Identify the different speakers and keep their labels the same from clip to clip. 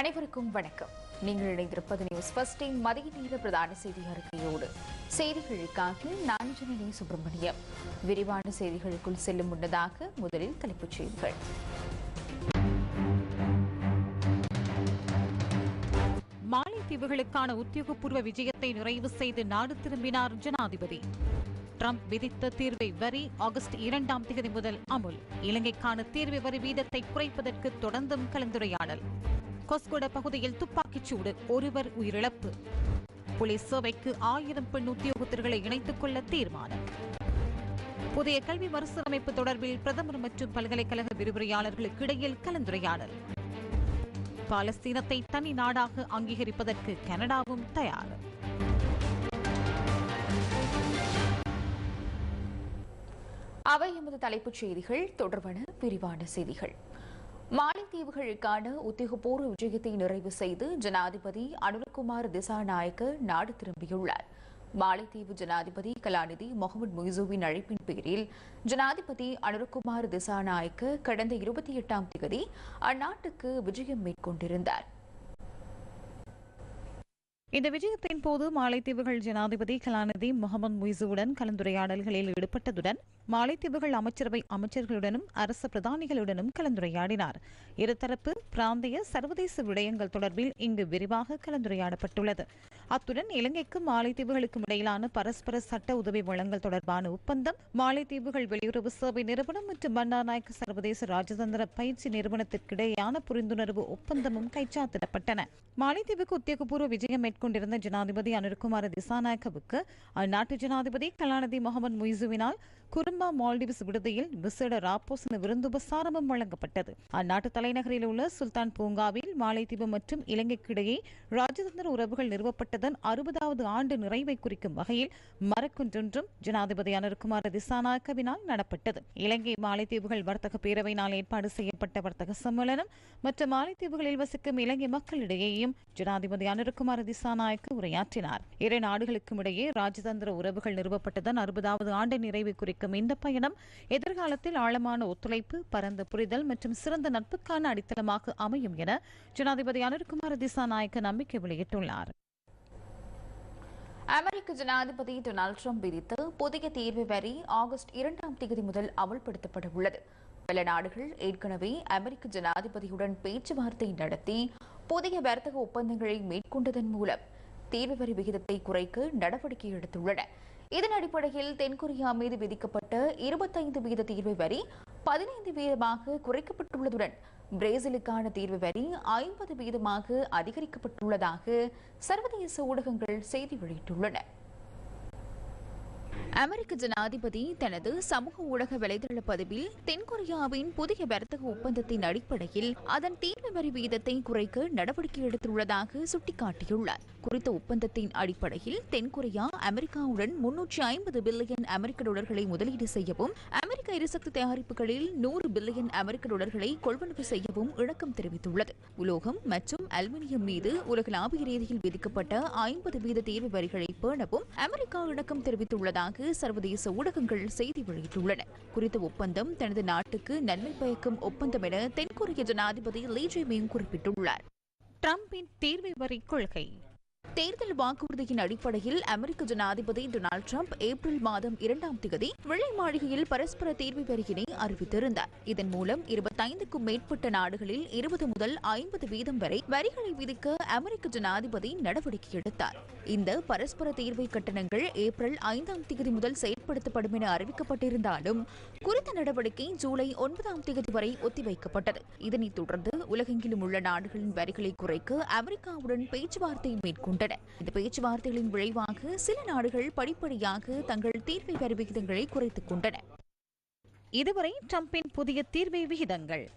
Speaker 1: அனைவருக்கும் வணக்கம். நீங்கள் இணைந்திருப்பது நியூஸ் ஃபர்ஸ்டின் மதிய நேர பிரதான செய்தி அறிக்கையோடு செய்திகளுக்காக நான் ஜனனி சுப்பிரமணியம். விரிவான செய்திகளுக்குள் செல்லும் முன்னதாக முதலில் தலைப்புச் செய்திகள்.
Speaker 2: மாலைத்தீவுகளுக்கான உத்தியோகபூர்வ விஜயத்தை நிறைவு செய்து நாடு திரும்பினார் ஜனாதிபதி. ட்ரம்ப் விதித்த தீர்வை வரி ஆகஸ்ட் இரண்டாம் தேதி முதல் அமுல். இலங்கைக்கான தீர்வு வரி வீதத்தை குறைப்பதற்கு தொடர்ந்தும் கலந்துரையாடல். கொஸ்கொட பகுதியில் துப்பாக்கிச் சூடு. ஒருவர் உயிரிழப்பு. போலீஸ் சேவைக்கு ஆயிரம் பெண் உத்தியோகத்தர்களை இணைத்துக் கொள்ள தீர்மானம். புதிய கல்வி மறுசீரமைப்பு தொடர்பில் பிரதமர் மற்றும் பல்கலைக்கழக விரிவுரையாளர்களுக்கு இடையில் கலந்துரையாடல். பாலஸ்தீனத்தை தனி நாடாக அங்கீகரிப்பதற்கு கனடாவும் தயார்.
Speaker 1: அவை எமது தலைப்புச் செய்திகள். தொடர்பான விரிவான செய்திகள். மாலைத்தீவுகளுக்கான உத்தியோகபூர்வ விஜயத்தை நிறைவு செய்து ஜனாதிபதி அனுரகுமார் திசாநாயக்க நாடு திரும்பியுள்ளார். மாலைத்தீவு ஜனாதிபதி கலாநிதி முகமது முய்சூவின் அழைப்பின் பேரில் ஜனாதிபதி அனுரகுமார் திசாநாயக்க கடந்த இருபத்தி எட்டாம் தேதி அந்நாட்டுக்கு விஜயம் மேற்கொண்டிருந்தார்.
Speaker 2: இந்த விஜயத்தின் போது மாலைத்தீவுகள் ஜனாதிபதி கலாநிதி முகமது முய்சுவுடன் கலந்துரையாடல்களில் ஈடுபட்டதுடன் மாலைத்தீவுகள் அமைச்சரவை அமைச்சர்களுடனும் அரசு பிரதானிகளுடனும் கலந்துரையாடினார். இருதரப்பு பிராந்திய சர்வதேச விடயங்கள் தொடர்பில் இங்கு விரிவாக கலந்துரையாடப்பட்டுள்ளது. அத்துடன் இலங்கைக்கும் மாலைத்தீவுகளுக்கும் இடையிலான பரஸ்பர சட்ட உதவி வழங்கல் தொடர்பான ஒப்பந்தம் மாலைத்தீவுகள் வெளியுறவு சேவை நிறுவனம் மற்றும் பண்டாநாயக்க சர்வதேச ராஜதந்திர பயிற்சி நிறுவனத்திற்கிடையேயான புரிந்துணர்வு ஒப்பந்தமும் கைச்சாத்திடப்பட்டன. மாலைத்தீவுக்கு உத்தியோகபூர்வ விஜயம் மேற்கொண்டிருந்த ஜனாதிபதி அனுர்குமார திசாநாயக்கவுக்கு அந்நாட்டு ஜனாதிபதி கலாநிதி முகமது முய்சுவினால் குரும்பா மால்டிவ்ஸ் விடுதியில் விசேட ராப்போசன விருந்துபசாரமும் வழங்கப்பட்டது. அந்நாட்டு தலைநகரில் உள்ள சுல்தான் பூங்காவில் மாலைத்தீவு மற்றும் இலங்கைக்கிடையே ராஜதந்திர உறவுகள் நிறுவப்பட்ட நிறுவப்பட்டதன் அறுபதாவது ஆண்டு நிறைவை குறிக்கும் வகையில் மரக்குன்றொன்றும் ஜனாதிபதி அனுர்குமார் திசாநாயக்கவினால் நடப்பட்டது. இலங்கை மாலைத்தீவுகள் வர்த்தக பேரவையினால் ஏற்பாடு செய்யப்பட்ட வர்த்தக சம்மேளனம் மற்றும் மாலைத்தீவுகளில் வசிக்கும் இலங்கை மக்களிடையேயும் ஜனாதிபதி அனுர்குமார் திசாநாயக்க உரையாற்றினார். இரு நாடுகளுக்கும் இடையே ராஜதந்திர உறவுகள் நிறுவப்பட்டதன் அறுபதாவது ஆண்டு நிறைவை குறிக்கும் இந்த பயணம் எதிர்காலத்தில் ஆழமான ஒத்துழைப்பு பரந்த புரிதல் மற்றும் சிறந்த நட்புக்கான அடித்தளமாக அமையும் என ஜனாதிபதி அனுர்குமார் திசாநாயக்க நம்பிக்கை வெளியிட்டுள்ளார்.
Speaker 1: அமெரிக்க ஜனாதிபதி டொனால்டு ட்ரம்ப் விதித்த புதிய தீர்வு வரி ஆகஸ்ட் இரண்டாம் தேதி முதல் அமல்படுத்தப்பட உள்ளது. பல நாடுகள் ஏற்கனவே அமெரிக்க ஜனாதிபதியுடன் பேச்சுவார்த்தை நடத்தி புதிய வர்த்தக ஒப்பந்தங்களை மேற்கொண்டதன் மூலம் தீர்வு வரி விகிதத்தை குறைக்க நடவடிக்கை எடுத்துள்ளன. இதன் அடிப்படையில் தென்கொரியா மீது விதிக்கப்பட்ட இருபத்தைந்து வீத தீர்வு வரி பதினைந்து வீதமாக குறைக்கப்பட்டுள்ளதுடன் பிரேசிலுக்கான தீர்வு வரி ஐம்பது வீதமாக அதிகரிக்கப்பட்டுள்ளதாக சர்வதேச ஊடகங்கள் செய்தி வெளியிட்டுள்ளன. அமெரிக்க ஜனாதிபதி தனது சமூக ஊடக வலைதள பதிவில் தென்கொரியாவின் புதிய வர்த்தக ஒப்பந்தத்தின் அடிப்படையில் அதன் தீர்வு வரி வீதத்தை குறைக்க நடவடிக்கை எடுத்துள்ளதாக சுட்டிக்காட்டியுள்ளார். குறித்த ஒப்பந்தத்தின் அடிப்படையில் தென்கொரியா அமெரிக்காவுடன் முன்னூற்றி ஐம்பது பில்லியன் அமெரிக்க டாலர்களை முதலீடு செய்யவும் அமெரிக்க எரிசக்தி தயாரிப்புகளில் நூறு பில்லியன் அமெரிக்க டாலர்களை கொள்வனவு செய்யவும் இணக்கம் தெரிவித்துள்ளது. உலோகம் மற்றும் அலுமினியம் மீது உலகளாவிய ரீதியில் விதிக்கப்பட்ட ஐம்பது வீத தேர்வு வரிகளை பேணவும் அமெரிக்கா இணக்கம் தெரிவித்துள்ளதாக சர்வதேச ஊடகங்கள் செய்தி வெளியிட்டுள்ளன. குறித்த ஒப்பந்தம் தனது நாட்டுக்கு நன்மை பயக்கும் ஒப்பந்தம் என தென்கொரிய ஜனாதிபதி லீ ஜே குறிப்பிட்டுள்ளார்.
Speaker 2: டிரம்பின் தேர்வை வரி கொள்கை.
Speaker 1: தேர்தல் வாக்குறுதியின் அடிப்படையில் அமெரிக்க ஜனாதிபதி டொனால்டு ட்ரம்ப் ஏப்ரல் மாதம் இரண்டாம் தேதி வெள்ளை மாளிகையில் பரஸ்பர தீர்வு வரியினை அறிவித்திருந்தார். இதன் மூலம் இருபத்தைந்துக்கும் மேற்பட்ட நாடுகளில் இருபது முதல் ஐம்பது வீதம் வரை வரிகளை விதிக்க அமெரிக்க ஜனாதிபதி நடவடிக்கை எடுத்தார். இந்த பரஸ்பர தீர்வை கட்டணங்கள் ஏப்ரல் ஐந்தாம் தேதி முதல் செயல்படுத்தப்படும் என அறிவிக்கப்பட்டிருந்தாலும் குறித்த நடவடிக்கை ஜூலை ஒன்பதாம் தேதி வரை ஒத்திவைக்கப்பட்டது. இதனைத் தொடர்ந்து உலகெங்கிலும் உள்ள நாடுகளின் வரிகளை குறைக்க அமெரிக்காவுடன் பேச்சுவார்த்தை மேற்கொண்டு கொண்டன இந்த பேச்சுவார்த்தைகளின் விளைவாக சில நாடுகள் படிப்படியாக தங்கள் தீர்வை வரி விகிதங்களை குறைத்துக் கொண்டன.
Speaker 2: இதுவரை டிரம்பின் புதிய தீர்வை விகிதங்கள்.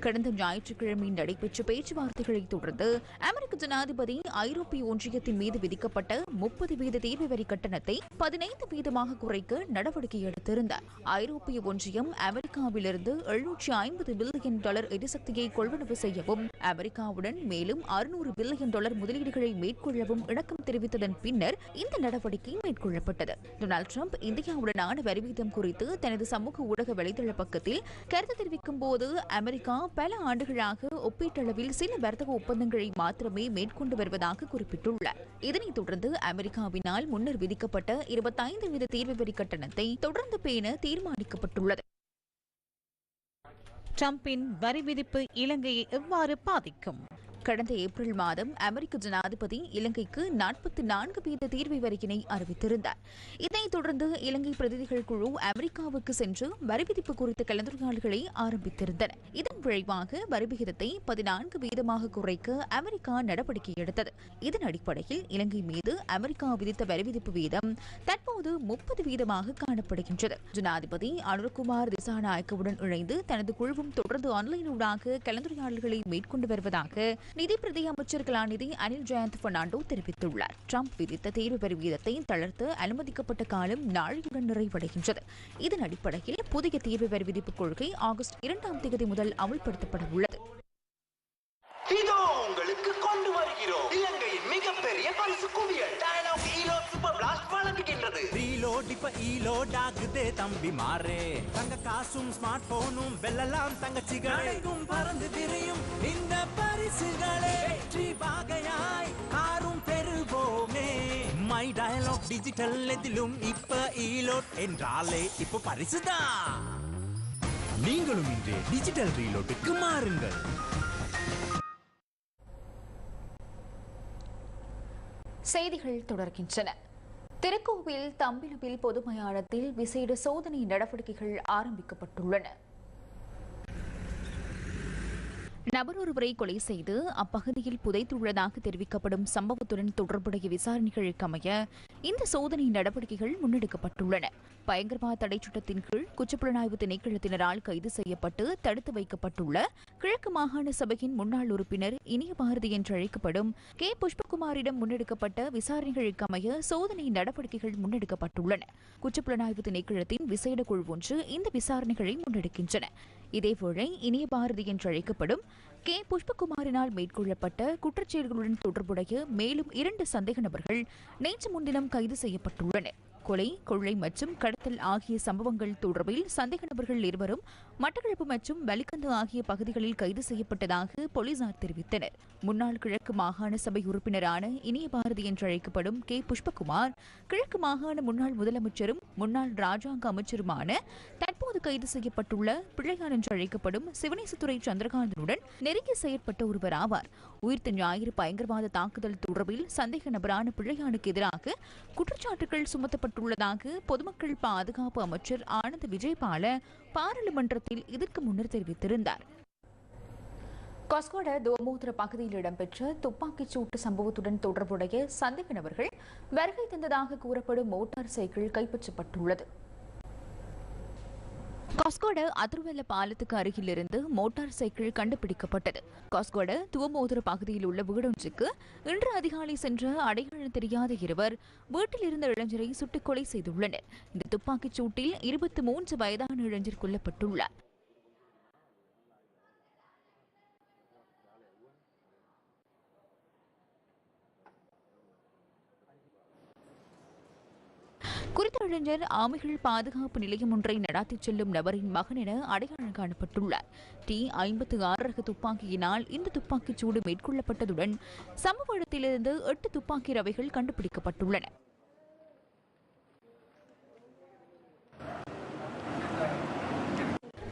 Speaker 1: கடந்த ஞாயிற்றுக்கிழமை நடைபெற்ற பேச்சுவார்த்தைகளை தொடர்ந்து அமெரிக்க ஜனாதிபதி ஐரோப்பிய ஒன்றியத்தின் மீது விதிக்கப்பட்ட முப்பது வீத தீர்வு வரி கட்டணத்தை பதினைந்து வீதமாக குறைக்க நடவடிக்கை எடுத்திருந்தார். ஐரோப்பிய ஒன்றியம் அமெரிக்காவிலிருந்து எழுநூற்றி ஐம்பது பில்லியன் டாலர் எரிசக்தியை கொள்வனவு செய்யவும் அமெரிக்காவுடன் மேலும் அறுநூறு பில்லியன் டாலர் முதலீடுகளை மேற்கொள்ளவும் இணக்கம் தெரிவித்ததன் பின்னர் இந்த நடவடிக்கை மேற்கொள்ளப்பட்டது. டொனால்டு ட்ரம்ப் இந்தியாவுடனான வரி வீதம் குறித்து தனது சமூக ஊடக வலைதள பக்கத்தில் கருத்து தெரிவிக்கும் போது அமெரிக்கா அமெரிக்கா பல ஆண்டுகளாக ஒப்பீட்டளவில் சில வர்த்தக ஒப்பந்தங்களை மாத்திரமே மேற்கொண்டு வருவதாக குறிப்பிட்டுள்ளார். இதனைத் தொடர்ந்து அமெரிக்காவினால் முன்னர் விதிக்கப்பட்ட இருபத்தைந்து வீத தீர்வு வரி கட்டணத்தை தொடர்ந்து பேண தீர்மானிக்கப்பட்டுள்ளது.
Speaker 2: ட்ரம்பின் வரி விதிப்பு இலங்கையை எவ்வாறு பாதிக்கும்?
Speaker 1: கடந்த ஏப்ரல் மாதம் அமெரிக்க ஜனாதிபதி இலங்கைக்கு நாற்பத்தி நான்கு வீத தீர்வை வரியினை அறிவித்திருந்தார். இதனைத் தொடர்ந்து இலங்கை பிரதிநிதிகள் குழு அமெரிக்காவுக்கு சென்று வரிவிதிப்பு குறித்த கலந்துரையாடல்களை ஆரம்பித்திருந்தன. இதன் விளைவாக வரி விகிதத்தை பதினான்கு வீதமாக குறைக்க அமெரிக்கா நடவடிக்கை எடுத்தது. இதன் அடிப்படையில் இலங்கை மீது அமெரிக்கா விதித்த வரிவிதிப்பு வீதம் தற்போது முப்பது வீதமாக காணப்படுகின்றது. ஜனாதிபதி அனுர்குமார் திசாநாயக்கவுடன் இணைந்து தனது குழுவும் தொடர்ந்து ஆன்லைனூடாக கலந்துரையாடல்களை மேற்கொண்டு வருவதாக நிதி பிரதி அமைச்சர் கலாநிதி அனில் ஜெயந்த் பெர்னாண்டோ தெரிவித்துள்ளார். ட்ரம்ப் விதித்த தேர்வு வரி வீதத்தை தளர்த்து அனுமதிக்கப்பட்ட காலம் நாளையுடன் நிறைவடைகின்றது. இதன் அடிப்படையில் புதிய தீர்வு வரி விதிப்பு கொள்கை ஆகஸ்ட் இரண்டாம் தேதி முதல் அமல்படுத்தப்பட உள்ளது.
Speaker 3: இதோ உங்களுக்கு கொண்டு வருகிறோம். இலங்கையின் மிகப்பெரிய பரிசு குவியல்.
Speaker 4: ரீலோட் இப்ப ஈலோட் ஆகுதே தம்பி மாறே. தங்க காசும் ஸ்மார்ட் போனும் வெல்லலாம் தங்கச்சிகளும் பறந்து திரியும் இந்த பரிசுகளே. வெற்றி வாகையாய் காரும் பெறுவோமே. மை டயலாக் டிஜிட்டல் எதிலும் இப்ப ஈலோட் என்றாலே இப்ப பரிசுதான். நீங்களும் இன்று டிஜிட்டல் ரீலோட்டுக்கு மாறுங்கள்.
Speaker 1: செய்திகள் தொடர்கின்றன. திருக்கோவில் தம்பிலுவில் பொதுமயானத்தில் விசேட சோதனை நடவடிக்கைகள் ஆரம்பிக்கப்பட்டுள்ளன. நபர் ஒருவரை கொலை செய்து அப்பகுதியில் புதைத்துள்ளதாக தெரிவிக்கப்படும் சம்பவத்துடன் தொடர்புடைய விசாரணைகளுக்கு அமைய இந்த சோதனை நடவடிக்கைகள் முன்னெடுக்கப்பட்டுள்ளன. பயங்கரவாத தடை சட்டத்தின் கீழ் குற்றப்புலனாய்வு திணைக்களத்தினரால் கைது செய்யப்பட்டு தடுத்து வைக்கப்பட்டுள்ள கிழக்கு மாகாண சபையின் முன்னாள் உறுப்பினர் இனிய பாரதி என்று அழைக்கப்படும் கே. புஷ்பகுமாரிடம் முன்னெடுக்கப்பட்ட விசாரணைகளுக்கு அமைய சோதனை நடவடிக்கைகள் முன்னெடுக்கப்பட்டுள்ளன. குற்றப்புலனாய்வு திணைக்களத்தின் விசேட குழு ஒன்று இந்த விசாரணைகளை முன்னெடுக்கின்றன. இதேவேளை இனிய பாரதி என்று அழைக்கப்படும் கே. புஷ்பகுமாரினால் மேற்கொள்ளப்பட்ட குற்றச்செயல்களுடன் தொடர்புடைய மேலும் இரண்டு சந்தேக நபர்கள் நேற்று முன்தினம் கைது செய்யப்பட்டுள்ளனர். கொலை கொள்ளை மற்றும் கடத்தல் ஆகிய சம்பவங்கள் தொடர்பில் சந்தேக நபர்கள் இருவரும் மட்டக்களப்பு மற்றும் வலிக்கந்து ஆகிய பகுதிகளில் கைது செய்யப்பட்டதாக போலீசார் தெரிவித்தனர். முன்னாள் கிழக்கு மாகாண சபை உறுப்பினரான இனிய பாரதி என்று அழைக்கப்படும் கே. புஷ்பகுமார் கிழக்கு மாகாண முன்னாள் முதலமைச்சரும் முன்னாள் ராஜாங்க அமைச்சருமான தற்போது கைது செய்யப்பட்டுள்ள பிள்ளையார் என்று அழைக்கப்படும் சிவனேசத்துறை சந்திரகாந்தனுடன் நெருங்கி செயற்பட்ட ஒருவர் ஆவார். உயிர்த்த ஞாயிறு பயங்கரவாத தாக்குதல் தொடர்பில் சந்தேக நபரான பிள்ளையானுக்கு எதிராக குற்றச்சாட்டுகள் சுமத்தப்பட்டுள்ளதாக பொதுமக்கள் பாதுகாப்பு அமைச்சர் ஆனந்த் விஜயபால பாராளுமன்றத்தில் இதற்கு முன்னர் தெரிவித்திருந்தார். கொஸ்கோட தோமோதர பகுதியில் இடம்பெற்ற துப்பாக்கிச் சூட்டு சம்பவத்துடன் தொடர்புடைய சந்தேக நபர்கள் வருகை தந்ததாக கூறப்படும் மோட்டார் சைக்கிள் கைப்பற்றப்பட்டுள்ளது. காஸ்கோட அதிர்வெல்ல பாலத்துக்கு அருகிலிருந்து மோட்டார் சைக்கிள் கண்டுபிடிக்கப்பட்டது. காஸ்கோட துவமோதர பகுதியில் உள்ள வீடொன்றுக்கு இன்று அதிகாலை சென்ற அடையாளம் தெரியாத இருவர் வீட்டில் இருந்த இளைஞரை சுட்டுக் கொலை செய்துள்ளனர். இந்த துப்பாக்கிச் சூட்டில் இருபத்தி மூன்று வயதான இளைஞர் கொல்லப்பட்டுள்ளார். குறித்த இளைஞர் ஆமைகள் பாதுகாப்பு நிலையம் ஒன்றை நடாத்திச் செல்லும் நபரின் மகன் என அடையாளம் காணப்பட்டுள்ளார். டி ஐம்பத்து ஆறு ரக துப்பாக்கியினால் இந்த துப்பாக்கிச் சூடு மேற்கொள்ளப்பட்டதுடன் சம்பவ இடத்திலிருந்து எட்டு துப்பாக்கி ரவைகள் கண்டுபிடிக்கப்பட்டுள்ளன.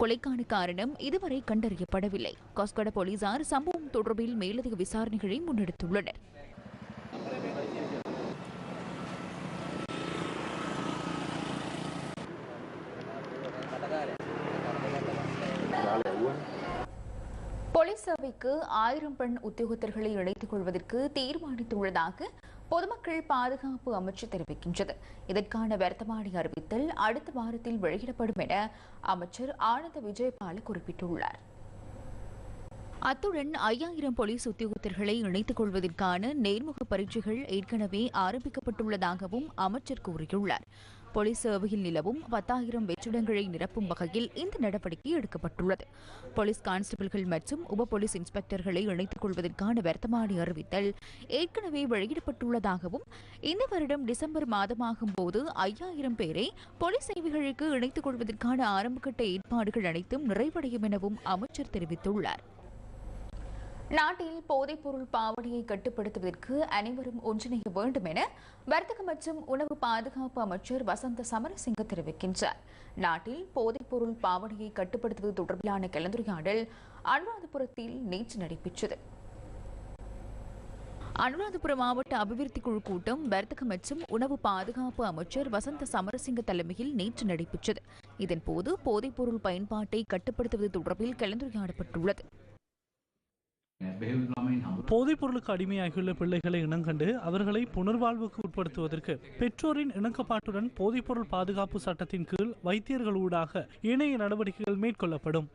Speaker 1: கொலைக்கான காரணம் இதுவரை கண்டறியப்படவில்லை. கொஸ்கட போலீசார் சம்பவம் தொடர்பில் மேலதிக விசாரணைகளை முன்னெடுத்துள்ளனர் போலீஸ் சேவைக்கு ஆயிரம் பெண் உத்தியோகத்தர்களை இணைத்துக் கொள்வதற்கு தீர்மானித்துள்ளதாக பொதுமக்கள் பாதுகாப்பு அமைச்சு தெரிவிக்கின்றது. இதற்கான வர்த்தமானி அறிவித்தல் அடுத்த வாரத்தில் வெளியிடப்படும் என அமைச்சர் ஆனந்த விஜயபால குறிப்பிட்டுள்ளார். அத்துடன் ஐயாயிரம் போலீஸ் உத்தியோகத்தர்களை இணைத்துக் கொள்வதற்கான நேர்முக பரீட்சைகள் ஏற்கனவே ஆரம்பிக்கப்பட்டுள்ளதாகவும் அமைச்சர் கூறியுள்ளார். போலீஸ் சேவையில் நிலவும் பத்தாயிரம் வெற்றிடங்களை நிரப்பும் வகையில் இந்த நடவடிக்கை எடுக்கப்பட்டுள்ளது. போலீஸ் கான்ஸ்டபிள்கள் மற்றும் உப போலீஸ் இன்ஸ்பெக்டர்களை இணைத்துக் கொள்வதற்கான வர்த்தமானி அறிவித்தல் ஏற்கனவே வெளியிடப்பட்டுள்ளதாகவும் இந்த வருடம் டிசம்பர் மாதமாகும் போது ஐயாயிரம் பேரை போலீஸ் சேவைகளுக்கு இணைத்துக் கொள்வதற்கான ஆரம்பகட்ட ஏற்பாடுகள் அனைத்தும் நிறைவடையும் எனவும் அமைச்சர் தெரிவித்துள்ளார். நாட்டில் போதைப்பொருள் பாவனையை கட்டுப்படுத்துவதற்கு அனைவரும் ஒன்றிணைய வேண்டும் என வர்த்தக மற்றும் உணவு பாதுகாப்பு அமைச்சர் வசந்த சமரசிங்க தெரிவிக்கின்றார். நாட்டில் போதைப்பொருள் பாவனையை கட்டுப்படுத்துவது தொடர்பிலான கலந்துரையாடல் அனுராதபுரத்தில் நேற்று நடைபெற்றது. அனுராதபுரம் மாவட்ட அபிவிருத்தி குழு கூட்டம் வர்த்தக மற்றும் உணவு பாதுகாப்பு அமைச்சர் வசந்த சமரசிங்க தலைமையில் நேற்று நடைபெற்றது. இதன்போது போதைப்பொருள் பயன்பாட்டை கட்டுப்படுத்துவது தொடர்பில் கலந்துரையாடப்பட்டுள்ளது.
Speaker 5: போதைப் பொருளுக்கு அடிமையாகியுள்ள பிள்ளைகளை இனங்கண்டு அவர்களை புனர்வாழ்வுக்கு உட்படுத்துவதற்கு பெற்றோரின் இணக்கப்பாட்டுடன் போதைப்பொருள் பாதுகாப்பு சட்டத்தின் கீழ் வைத்தியர்களூடாக இணைய நடவடிக்கைகள் மேற்கொள்ளப்படும்.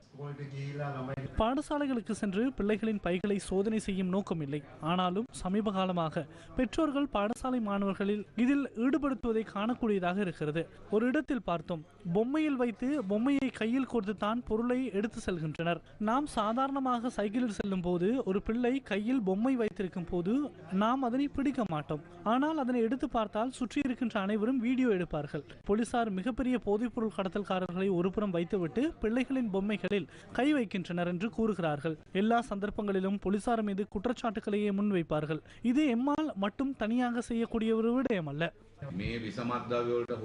Speaker 5: பாடசாலைகளுக்கு சென்று பிள்ளைகளின் பைகளை சோதனை செய்யும் நோக்கம் இல்லை. ஆனாலும் சமீப காலமாக பெற்றோர்கள் பாடசாலை மாணவர்களில் இதில் ஈடுபடுத்துவதை காணக்கூடியதாக இருக்கிறது. ஒரு இடத்தில் பார்த்தோம். பொம்மையில் வைத்து பொம்மையை கையில் கொடுத்து தான் பொருளை எடுத்து செல்கின்றனர். நாம் சாதாரணமாக சைக்கிளில் செல்லும் போது ஒரு பிள்ளை கையில் பொம்மை வைத்திருக்கும் போது நாம் அதனை பிடிக்க மாட்டோம். ஆனால் அதனை எடுத்து பார்த்தால் சுற்றி இருக்கின்ற அனைவரும் வீடியோ எடுப்பார்கள். போலீசார் மிகப்பெரிய போதைப்பொருள் கடத்தல்காரர்களை ஒருபுறம் வைத்துவிட்டு பிள்ளைகளின் பொம்மைகளில் கை வைக்கின்றனர் என்று கூறுகிறார்கள். எல்லா சந்தர்ப்பங்களிலும் போலீசார் மீது குற்றச்சாட்டுகளையே முன்வைப்பார்கள். இது எம்மால் மட்டும் தனியாக செய்யக்கூடிய ஒரு விடயம் அல்ல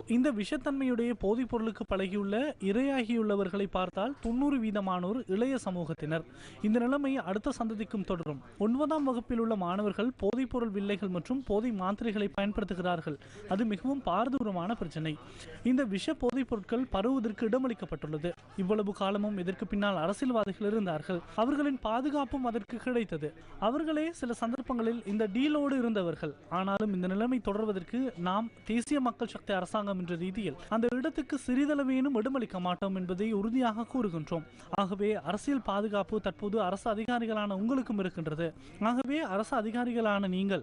Speaker 5: இந்த விஷத்தன்மையுடைய போதைப் பொருளுக்கு பழகியுள்ள இரையாகியுள்ளவர்களை பார்த்தால் தொண்ணூறு வீதமானோர் இளைய சமூகத்தினர். இந்த நிலைமை அடுத்த சந்ததிக்கும் தொடரும். ஒன்பதாம் வகுப்பில் உள்ள மாணவர்கள் போதைப் பொருள் வில்லைகள் மற்றும் போதை மாத்திரைகளை பயன்படுத்துகிறார்கள். அது மிகவும் பாரதூரமான பிரச்சனை. இந்த விஷ போதைப் பொருட்கள் பரவுவதற்கு இடமளிக்கப்பட்டுள்ளது. இவ்வளவு காலமும் இதற்கு பின்னால் அரசியல்வாதிகள் இருந்தார்கள். அவர்களின் பாதுகாப்பும் அதற்கு கிடைத்தது. அவர்களே சில சந்தர்ப்பங்களில் இந்த டீலோடு இருந்தவர்கள். ஆனாலும் இந்த நிலைமை தொடர்வதற்கு நாம் நாம் தேசிய மக்கள் சக்தி அரசாங்கம் என்ற ரீதியில் அந்த இடத்துக்கு சிறிதளவேனும் இடமளிக்க மாட்டோம் என்பதை உறுதியாக கூறுகின்றோம். ஆகவே அரசியல் பாதுகாப்பு தற்போது அரசு அதிகாரிகளான உங்களுக்கும் இருக்கின்றது. ஆகவே அரசு அதிகாரிகளான நீங்கள்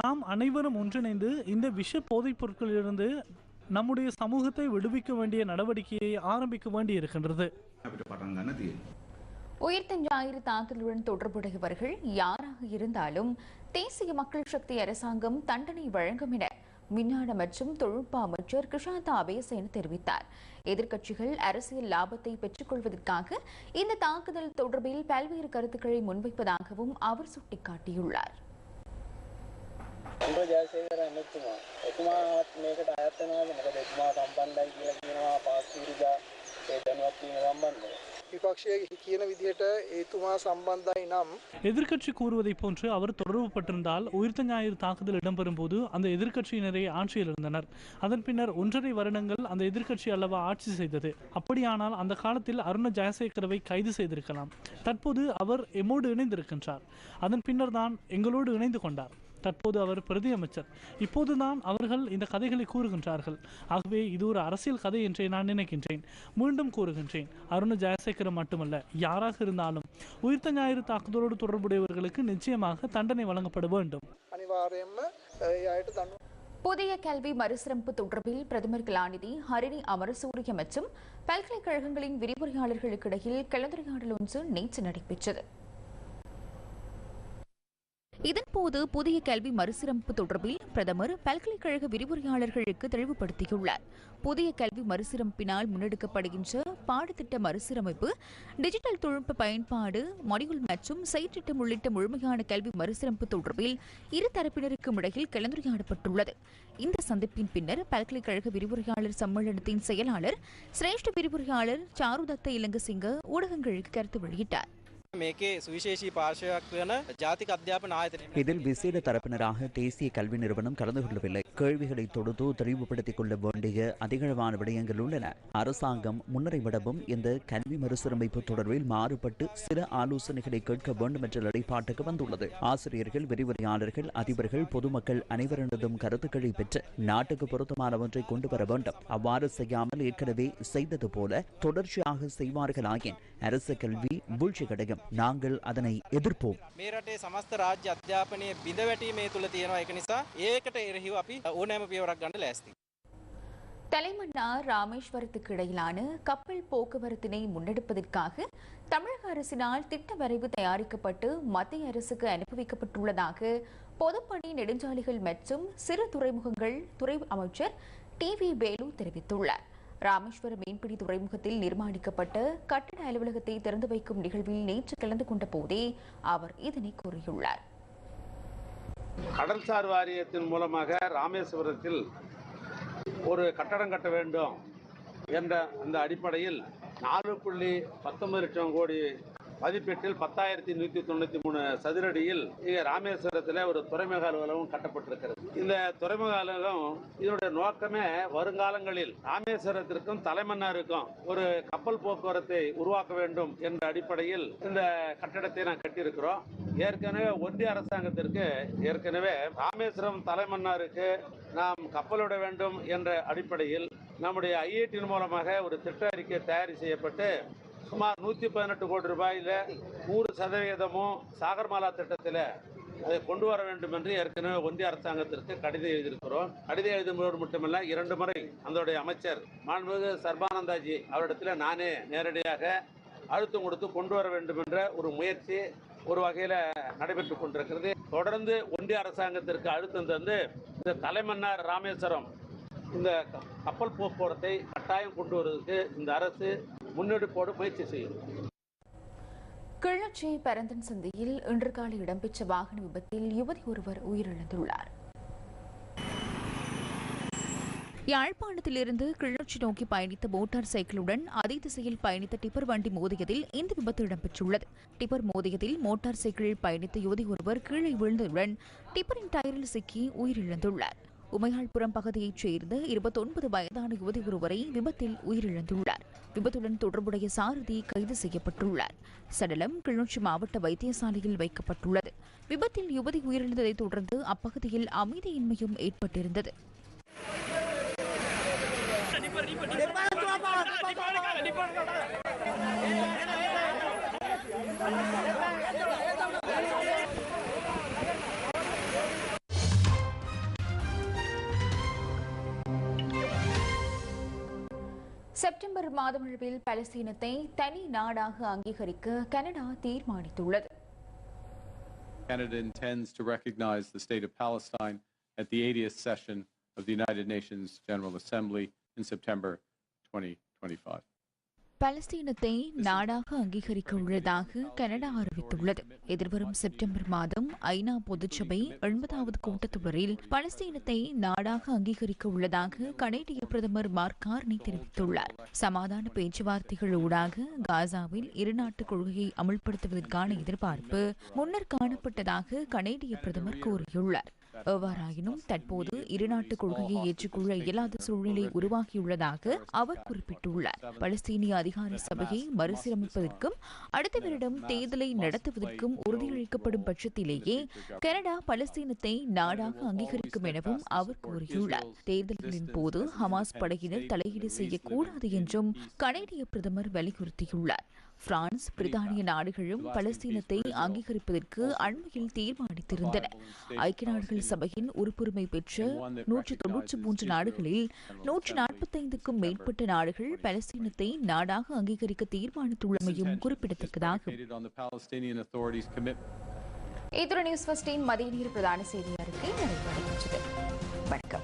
Speaker 5: நாம் அனைவரும் ஒன்றிணைந்து இந்த விஷ போதைப் பொருட்களிலிருந்து நம்முடைய சமூகத்தை விடுவிக்க வேண்டிய நடவடிக்கையை ஆரம்பிக்க வேண்டி இருக்கின்றது.
Speaker 1: உயிர்த்த ஞாயிறு தாக்குதலுடன் தொடர்புடையவர்கள் யாராக இருந்தாலும் தேசிய மக்கள் சக்தி அரசாங்கம் தண்டனை வழங்கும் என விஞ்ஞான மற்றும் தொழில்நுட்ப அமைச்சர் கிருஷாந்தா அபேசேன தெரிவித்தார் எதிர்க்கட்சிகள் அரசியல் லாபத்தை பெற்றுக்கொள்வதற்காக இந்த தாக்குதல் தொடர்பில் பல்வேறு கருத்துக்களை முன்வைப்பதாகவும் அவர் சுட்டிக்காட்டியுள்ளார்
Speaker 6: උඹ ජයසේකර ඇමතුමා එතුමාත් මේකට අයත් වෙනවද මොකද එතුමා සම්බන්ධයි කියලා කියනවා පාස් විරුදා ඒ දැනුවත් වීම සම්බන්ධව විපක්ෂය කියන විදිහට ඒතුමා සම්බන්ධයි නම්
Speaker 5: எதிர்க்கட்சி கூறுவதைப் போன்று அவர் தொடர்புபட்டிருந்தால் உயிர்த்த ஞாயிறு தாக்குதல் இடம்பெறும் போது அந்த எதிர்க்கட்சியினரே ஆட்சியில் இருந்தனர் அதன் பின்னர் ஒன்றரை வருடங்கள் அந்த எதிர்க்கட்சி அல்லவா ஆட்சி செய்தது அப்படியானால் அந்த காலத்தில் அருண ஜெயசேகரவை கைது செய்திருக்கலாம் தற்போது அவர் எம்மோடு இணைந்திருக்கின்றார் அதன் பின்னர் தான் எங்களோடு இணைந்து கொண்டார் தற்போது அவர் பிரதி அமைச்சர். இப்போதுதான் அவர்கள் இந்த கதைகளை கூறுகின்றார்கள். ஆகவே இது ஒரு அரசியல் கதை என்றே நான் நினைக்கின்றேன். மீண்டும் கூறுகின்றேன். அருண் ஜெயசேகரம் மட்டுமல்ல யாராக இருந்தாலும் உயிர்த்த ஞாயிறு தாக்குதலோடு தொடர்புடையவர்களுக்கு நிச்சயமாக தண்டனை வழங்கப்பட வேண்டும்.
Speaker 1: புதிய கல்வி மறுசிறப்பு தொடர்பில் பிரதமர் கலாநிதி ஹரிணி அமரசூரிய மற்றும் பல்கலைக்கழகங்களின் விரிவுரையாளர்களுக்கு இடையில் கலந்துரையாடல் ஒன்று நேற்று நடைபெற்றது. இதன்போது புதிய கல்வி மறுசீரமைப்பு தொடர்பில் பிரதமர் பல்கலைக்கழக விரிவுரையாளர்களுக்கு தெளிவுபடுத்தியுள்ளார். புதிய கல்வி மறுசீரமைப்பினால் முன்னெடுக்கப்படுகின்ற பாடத்திட்ட மறுசீரமைப்பு டிஜிட்டல் தொழில்நுட்ப பயன்பாடு மொடியுல் மற்றும் செயற்றிட்டம் உள்ளிட்ட முழுமையான கல்வி மறுசீரமைப்பு தொடர்பில் இரு தரப்பினருக்கும் இடையில் கலந்துரையாடப்பட்டுள்ளது. இந்த சந்திப்பின் பின்னர் பல்கலைக்கழக விரிவுரையாளர் சம்மேளனத்தின் செயலாளர் சிரேஷ்ட விரிவுரையாளர் சாருதத்த இலங்கசிங்க ஊடகங்களுக்கு கருத்து வெளியிட்டார்.
Speaker 7: මේකේ සුවිශේෂී පාර්ශවයක් වන ජාතික අධ්‍යාපන ආයතනය
Speaker 8: இதில் விசேட தரப்பினராக தேசிய கல்வி நிறுவனம் கலந்து கொள்ளவில்லை கேள்விகளை தொடுத்து தெளிவுபடுத்திக் கொள்ள வேண்டிய அதிகளவான விடயங்கள் உள்ளன அரசாங்கம் முன்னரை விடவும் இந்த கல்வி மறுசீரமைப்பு தொடர்பில் மாறுபட்டு சில ஆலோசனைகளை கேட்க வேண்டும் என்ற நிலைப்பாட்டுக்கு வந்துள்ளது ஆசிரியர்கள் விரிவுரையாளர்கள் அதிபர்கள் பொதுமக்கள் அனைவரினதும் கருத்துக்களை பெற்று நாட்டுக்கு பொருத்தமான ஒன்றை கொண்டு வர வேண்டும் அவ்வாறு செய்யாமல் ஏற்கனவே செய்தது போல தொடர்ச்சியாக செய்வார்களாயின் அரசு கல்வி வீழ்ச்சி கிடைக்கும் நாங்கள் அதனை எதிர்ப்போம்
Speaker 7: මේ රටේ සමස්ත රාජ්‍ය අධ්‍යාපනය බිඳ වැටීමේ තුළ තියෙනවා එක නිසා ඒකට එරහිව අපි ඕනෑම පියවරක් ගන්න ලෑස්ති.
Speaker 1: தலைமன்னார் ராமேஸ்வரத்துக்கு இடையிலான கப்பல் போக்குவரத்தினை முன்னெடுப்பதற்காக தமிழக அரசினால் திட்ட வரைவு தயாரிக்கப்பட்டு மத்திய அரசுக்கு அனுப்பி வைக்கப்பட்டுள்ளதாக பொதுப்பணி நெடுஞ்சாலைகள் மற்றும் சிறு துறைமுகங்கள் துறை அமைச்சர் டி வி வேலு தெரிவித்துள்ளார் ராமேஸ்வரம் மீன்பிடி துறைமுகத்தில் நிர்மாணிக்கப்பட்ட கட்டட அலுவலகத்தை திறந்து வைக்கும் நிகழ்வில் நேற்று கலந்து கொண்ட போதே அவர் இதனை கூறியுள்ளார்.
Speaker 9: கடல்சார் வாரியத்தின் மூலமாக ராமேஸ்வரத்தில் ஒரு கட்டடம் கட்ட வேண்டும் என்ற அந்த அடிப்படையில் நாலு புள்ளி பத்தொன்பது லட்சம் கோடி மதிப்பீட்டில் பத்தாயிரத்தி நூற்றி தொண்ணூற்றி மூணு சதுரடியில் இங்கே ராமேஸ்வரத்தில் ஒரு துறைமுக அலுவலகம் கட்டப்பட்டிருக்கிறது. இந்த துறைமுக அலுவலகம் இதனுடைய நோக்கமே வருங்காலங்களில் ராமேஸ்வரத்திற்கும் தலைமன்னாருக்கும் ஒரு கப்பல் போக்குவரத்தை உருவாக்க வேண்டும் என்ற அடிப்படையில் இந்த கட்டடத்தை நான் கட்டியிருக்கிறோம். ஏற்கனவே ஒன்றிய அரசாங்கத்திற்கு ஏற்கனவே ராமேஸ்வரம் தலைமன்னாருக்கு நாம் கப்பலிட வேண்டும் என்ற அடிப்படையில் நம்முடைய ஐஐடியின் மூலமாக ஒரு திட்ட அறிக்கை தயார் செய்யப்பட்டு சுமார் நூற்றி பதினெட்டு கோடி ரூபாயில் நூறு சதவீதமும் சாகர்மாலா திட்டத்தில் அதை கொண்டு வர வேண்டும் என்று ஏற்கனவே ஒன்றிய அரசாங்கத்திற்கு கடிதம் எழுதியிருக்கிறோம். கடிதம் எழுதும்போது மட்டுமல்ல இரண்டு முறை அதனுடைய அமைச்சர் மாண்புமிகு சர்பானந்தாஜி அவரிடத்தில் நானே நேரடியாக அழுத்தம் கொடுத்து கொண்டு வர வேண்டும் என்ற ஒரு முயற்சி ஒரு வகையில் நடைபெற்று கொண்டிருக்கிறது. தொடர்ந்து ஒன்றிய அரசாங்கத்திற்கு அழுத்தம் தந்து இந்த தலைமன்னார் ராமேஸ்வரம் இந்த கப்பல் போக்குவரத்தை கட்டாயம் கொண்டு வருவதற்கு இந்த அரசு முன்னெடுப்போடு முயற்சி செய்யும்
Speaker 1: கிளர்ச்சி பரந்தன் சந்தையில் இன்று காலை இடம்பெற்ற வாகன விபத்தில் யுவதி ஒருவர் உயிரிழந்துள்ளார். யாழ்ப்பாணத்திலிருந்து கிளர்ச்சி நோக்கி பயணித்த மோட்டார் சைக்கிளுடன் அதே திசையில் பயணித்த டிப்பர் வண்டி மோதியதில் இந்த விபத்து இடம்பெற்றுள்ளது. டிப்பர் மோதியதில் மோட்டார் சைக்கிளில் பயணித்த யுவதி ஒருவர் கீழே விழுந்ததுடன் டிப்பரின் டயரில் சிக்கி உயிரிழந்துள்ளார். உமையாள்புரம் பகுதியைச் சேர்ந்த இருபத்தொன்பது வயதான யுவதி ஒருவரை விபத்தில் உயிரிழந்துள்ளார். விபத்துடன் தொடர்புடைய சாரதி கைது செய்யப்பட்டுள்ளார். சடலம் கிளிநொச்சி மாவட்ட வைத்தியசாலையில் வைக்கப்பட்டுள்ளது. விபத்தில் யுவதி உயிரிழந்ததைத் தொடர்ந்து அப்பகுதியில் அமைதியின்மையும் ஏற்பட்டிருந்தது. செப்டம்பர் மாதமளவில் பலஸ்தீனத்தை தனி நாடாக அங்கீகரிக்க கனடா தீர்மானித்துள்ளது
Speaker 10: Canada intends to recognize the state of Palestine at the 80th session of the United Nations General Assembly in September 2025.
Speaker 1: பலஸ்தீனத்தை நாடாக அங்கீகரிக்க உள்ளதாக கனடா அறிவித்துள்ளது. எதிர்வரும் செப்டம்பர் மாதம் ஐநா பொதுச்சபை எண்பதாவது கூட்டத்தொடரில் பலஸ்தீனத்தை நாடாக அங்கீகரிக்க உள்ளதாக கனேடிய பிரதமர் மார்க் கார்னி தெரிவித்துள்ளார். சமாதான பேச்சுவார்த்தைகள் ஊடாக காசாவில் இருநாட்டு கொள்கையை அமுல்படுத்துவதற்கான எதிர்பார்ப்பு முன்னர் காணப்பட்டதாக கனேடிய பிரதமர் கூறியுள்ளார். எவ்வாறாயினும் தற்போது இருநாட்டு கொள்கையை ஏற்றுக்கொள்ள இயலாத சூழ்நிலை உருவாகியுள்ளதாக அவர் குறிப்பிட்டுள்ளார். பலஸ்தீனிய அதிகார சபையை மறுசீரமைப்பதற்கும் அடுத்த வருடம் தேர்தலை நடத்துவதற்கும் உறுதியளிக்கப்படும் பட்சத்திலேயே கனடா பலஸ்தீனத்தை நாடாக அங்கீகரிக்கும் எனவும் அவர் கூறியுள்ளார். தேர்தல்களின் போது ஹமாஸ் படையினர் தலையீடு செய்யக்கூடாது என்றும் கனேடிய பிரதமர் வலியுறுத்தியுள்ளார். பிரான்ஸ் பிரித்தானிய நாடுகளும் பலஸ்தீனத்தை அங்கீகரிப்பதற்கு அண்மையில் தீர்மானித்திருந்தன. ஐக்கிய நாடுகள் சபையின் உறுப்புரிமை பெற்ற நூற்றி தொன்னூற்றி மூன்று நாடுகளில் நூற்றி நாற்பத்தைந்துக்கும் மேற்பட்ட நாடுகள் பலஸ்தீனத்தை நாடாக அங்கீகரிக்க தீர்மானித்துள்ளமையும் குறிப்பிடத்தக்கதாகும். இத்துடன் நியூஸ் மதிய நேர பிரதான செய்தி அறிக்கை நிறைவடைகின்றது வணக்கம்.